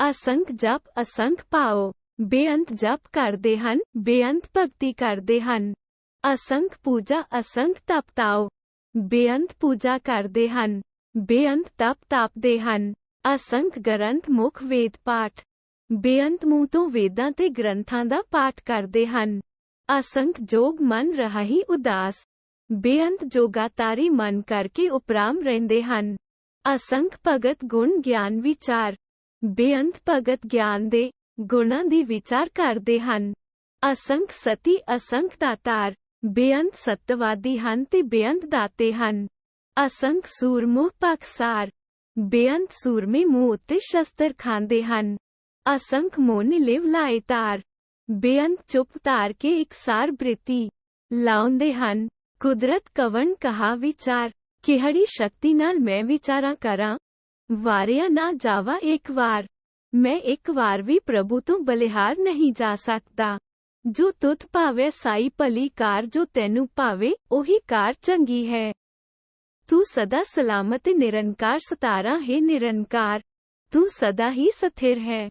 ਅਸੰਖ ਜਪ ਅਸੰਖ ਪਾਓ ਬੇਅੰਤ ਜਪ ਕਰਦੇ ਹਨ ਬੇਅੰਤ ਭਗਤੀ ਕਰਦੇ ਹਨ ਅਸੰਖ ਪੂਜਾ ਅਸੰਖ ਤਪ ਤਾਓ ਬੇਅੰਤ ਪੂਜਾ ਕਰਦੇ ਹਨ ਬੇਅੰਤ ਤਪ ਤਾਪਦੇ ਹਨ ਅਸੰਖ ਗ੍ਰੰਥ ਮੁਖ ਵੇਦ ਪਾਠ ਬੇਅੰਤ ਮੂੰਹ ਤੋਂ ਵੇਦਾਂ ਤੇ ਗ੍ਰੰਥਾਂ ਦਾ ਪਾਠ ਕਰਦੇ ਹਨ ਅਸੰਖ ਜੋਗ ਮਨ ਰਹਾ ਹੀ ਉਦਾਸ ਬੇਅੰਤ ਜੋਗਾਤਾਰੀ ਮਨ ਕਰਕੇ ਉਪਰਾਮ ਰਹਿੰਦੇ ਹਨ ਅਸੰਖ ਭਗਤ ਗੁਣ ਗਿਆਨ ਵਿਚਾਰ ਬੇਅੰਤ ਭਗਤ ਗਿਆਨ ਦੇ ਗੁਣਾਂ ਦੀ ਵਿਚਾਰ ਕਰਦੇ ਹਨ ਅਸੰਖ ਸਤੀ ਅਸੰਖ ਦਾਤਾਰ ਬੇਅੰਤ ਸਤਵਾਦੀ ਹਨ ਤੇ ਬੇਅੰਤ ਦਾਤੇ ਹਨ ਅਸੰਖ ਸੂਰਮੁਹ ਪਖਸਾਰ ਬੇਅੰਤ ਸੂਰਮੇ ਮੂੰਹ ਉੱਤੇ ਸ਼ਸਤਰ ਖਾਂਦੇ ਹਨ ਅਸੰਖ ਮੋਨ ਲਿਵ ਲਾਏ ਤਾਰ ਬੇਅੰਤ ਚੁੱਪ ਤਾਰ ਕੇ ਇਕਸਾਰ ਬ੍ਰਿਤੀ ਲਾਉਂਦੇ ਹਨ ਕੁਦਰਤ ਕਵਨ ਕਹਾ ਵਿਚਾਰ ਕਿਹੜੀ ਸ਼ਕਤੀ ਨਾਲ ਮੈਂ ਵਿਚਾਰਾਂ ਕਰਾਂ ਵਾਰਿਆ ਨਾ ਜਾਵਾ ਇੱਕ ਵਾਰ ਮੈਂ ਇੱਕ ਵਾਰ ਵੀ ਪ੍ਰਭੂ ਤੋਂ ਬਲਿਹਾਰ ਨਹੀਂ ਜਾ ਸਕਦਾ ਜੋ ਤੁਧ ਭਾਵੇ ਸਾਈ ਭਲੀ ਕਾਰ ਜੋ ਤੈਨੂੰ ਭਾਵੇ ਉਹੀ ਕਾਰ ਚੰਗੀ ਹੈ ਤੂੰ ਸਦਾ ਸਲਾਮਤ ਨਿਰੰਕਾਰ ਸਤਾਰਾ ਹੈ ਨਿਰੰਕਾਰ ਤੂੰ ਸਦਾ ਹੀ ਸਥਿਰ ਹੈ